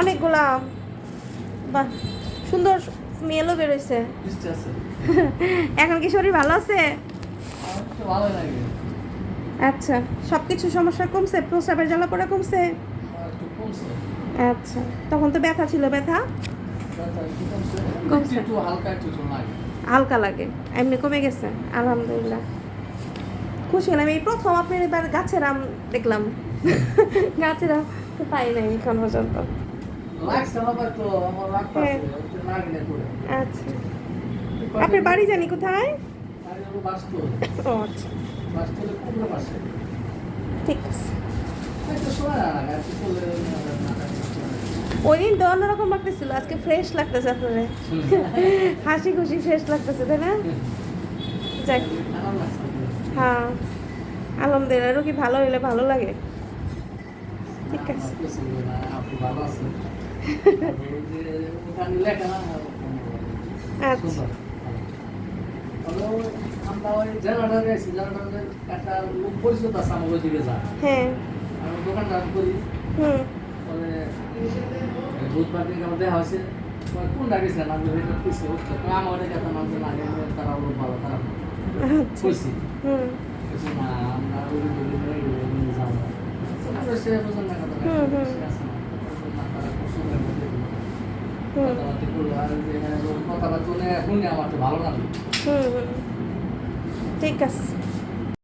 অনেকগুলা। আম বাহ সুন্দর স্মেলও বেরোইছে। এখন কি শরীর ভালো আছে? আচ্ছা সব কিছু সমস্যা কমছে? প্রস্রাবের জ্বালা পড়া কমছে একটু কমছে। আচ্ছা তখন তো ব্যথা ছিল ব্যথা? হালকা লাগে এমনি কমে গেছে আলহামদুলিল্লাহ। খুশি হলাম এই প্রথম আপনার এবার গাছের আম দেখলাম। গাছের আম তো পাই নাই এখন পর্যন্ত। আচ্ছা আপনার বাড়ি জানি কোথায় আর হলো বাস্তু ও আচ্ছা বাস্তু হলে কোন পাশে ঠিক আছে একটু সময় না লাগে একটু চলে ওই দিন তো অন্যরকম লাগতেছিল আজকে ফ্রেশ লাগতেছে আপনাদের হাসি খুশি ফ্রেশ লাগতেছে তাই না যাক হ্যাঁ আলহামদুলিল্লাহ রোগী ভালো হইলে ভালো লাগে ঠিক আছে। লেখা না আচ্ছা। আমরা ওই একটা লোক পরিচিত আছে আমার ওইদিকে যা হ্যাঁ। আমি দোকানদার করি হুম। পরে বুধবার দিন আমার দেখা হয়েছে কোন আমি পিছিয়ে উঠতে আমার অনেক একটা মানুষ না তারা লোক ভালো তারা আচ্ছা কইছি হুম আমরা ওই সে বুঝুন না হুম হুম। ঠিক আছে